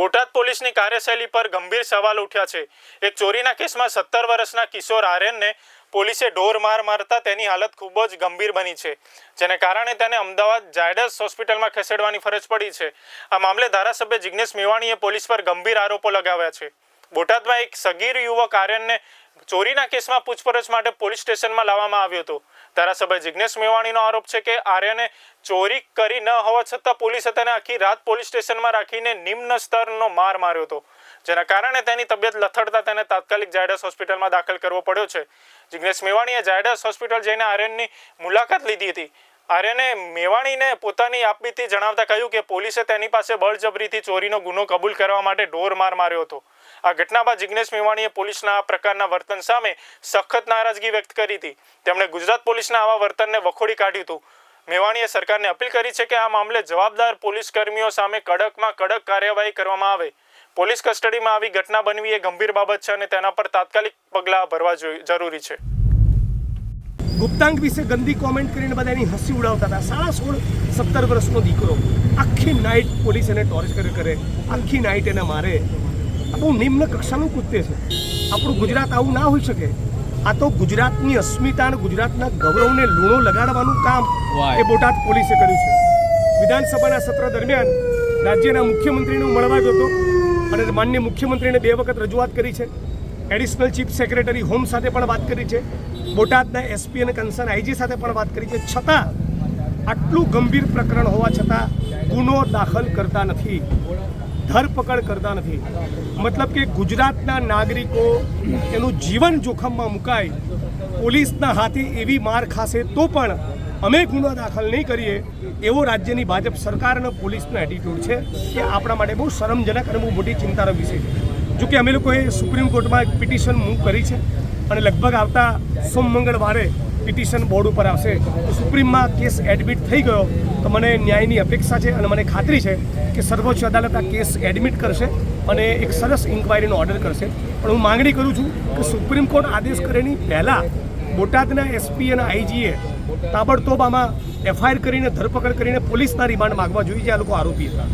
બોટાદ પોલીસની કાર્યશૈલી પર ગંભીર સવાલ ઉઠ્યા છે. એક ચોરીના કેસમાં સત્તર વર્ષના કિશોર આર્યનને પોલીસે ઢોર માર મારતા તેની હાલત ખૂબ જ ગંભીર બની છે, જેને કારણે તેને અમદાવાદ ઝાયડસ હોસ્પિટલમાં ખસેડવાની ફરજ પડી છે. આ મામલે ધારાસભ્ય જિગ્નેશ મેવાણીએ પોલીસ પર ગંભીર આરોપો લગાવ્યા છે. બોટાદમાં એક સગીર યુવક આર્યનને ચોરીના કેસમાં પૂછપરછ માટે પોલીસ સ્ટેશનમાં લાવવામાં આવ્યો હતો. ધારાસભ્ય જિગ્નેશ મેવાણીનો આરોપ છે કે આર્યને ચોરી કરી ન હોવા છતાં પોલીસે તેને આખી રાત પોલીસ સ્ટેશનમાં રાખીને નિમ્ન સ્તરનો માર માર્યો હતો. જેના કારણે તેની તબિયત લથડતા તેને તાત્કાલિક જાયડસ હોસ્પિટલમાં દાખલ કરવો પડ્યો છે. જિગ્નેશ મેવાણીએ જાયડસ હોસ્પિટલ જઈને આર્યનની મુલાકાત લીધી હતી. આર્યને મેવાણીને પોતાની આપબીતી જણાવતા કહ્યું કે પોલીસે તેની પાસે બળજબરીથી ચોરીનો ગુનો કબૂલ કરવા માટે ઢોર માર માર્યો હતો. આ ઘટના બાદ જિગ્નેશ મેવાણીએ પોલીસના આ પ્રકારના વર્તન સામે સખત નારાજગી વ્યક્ત કરી હતી. તેમણે ગુજરાત પોલીસના આવા વર્તનને વખોડી કાઢ્યું હતું. મેવાણીએ સરકારને અપીલ કરી છે કે આ મામલે જવાબદાર પોલીસ કર્મીઓ સામે કડકમાં કડક કાર્યવાહી કરવામાં આવે. પોલીસ કસ્ટડીમાં આવી ઘટના બનવી એ ગંભીર બાબત છે અને તેના પર તાત્કાલિક પગલાં ભરવા જરૂરી છે. ગુપ્તાંગ વિશે ગંદી કોમેન્ટ કરીને બધા એની હસી ઉડાવતા હતા. સાડા સોળ સત્તર વર્ષનો દીકરો આખી નાઇટ પોલીસ એને ટોર્ચર કરે આખી નાઇટ એને મારે. આ બહુ નિમ્ન કક્ષાનું કૃત્ય છે. આપણું ગુજરાત આવું ના હોઈ શકે. આ તો ગુજરાતની અસ્મિતા અને ગુજરાતના ગૌરવને લૂણો લગાડવાનું કામ એ બોટાદ પોલીસે કર્યું છે. વિધાનસભાના સત્ર દરમિયાન રાજ્યના મુખ્યમંત્રીને મળવા ગયો હતો અને માન્ય મુખ્યમંત્રીને બે વખત રજૂઆત કરી છે. એડિશનલ ચીફ સેક્રેટરી હોમ સાથે પણ વાત કરી છે. બોટાદના એસપી અને કન્સર્ન આઈજી સાથે પણ વાત કરી છે. છતાં આટલું ગંભીર પ્રકરણ હોવા છતાં ગુનો દાખલ કરતા નથી. ધરપકડ કરતા નથી. મતલબ કે ગુજરાતના નાગરિકો એનું જીવન જોખમમાં મુકાય. પોલીસના હાથે એવી માર ખાશે તો પણ અમે ગુનો દાખલ નહીં કરીએ. એવો રાજ્યની ભાજપ સરકાર અને પોલીસનો એટીટ્યૂડ છે કે આપણા માટે બહુ શરમજનક અને બહુ મોટી ચિંતાનો વિષય છે. જો કે અમે લોકોએ સુપ્રીમ કોર્ટમાં એક પિટિશન મૂવ કરી છે અને લગભગ આવતા સોમ મંગળવારે પિટિશન બોર્ડ ઉપર આવશે. તો સુપ્રીમમાં કેસ એડમિટ થઈ ગયો તો મને ન્યાયની અપેક્ષા છે અને મને ખાતરી છે કે સર્વોચ્ચ અદાલત આ કેસ એડમિટ કરશે અને એક સરસ ઇન્ક્વાયરીનો ઓર્ડર કરશે. પણ હું માંગણી કરું છું કે સુપ્રીમ કોર્ટ આદેશ કરેની પહેલાં બોટાદના એસપી અને આઈજીએ તાબડતોબ આમાં એફઆઈઆર કરીને ધરપકડ કરીને પોલીસના રિમાન્ડ માગવા જોઈએ. જે આ લોકો આરોપી હતા.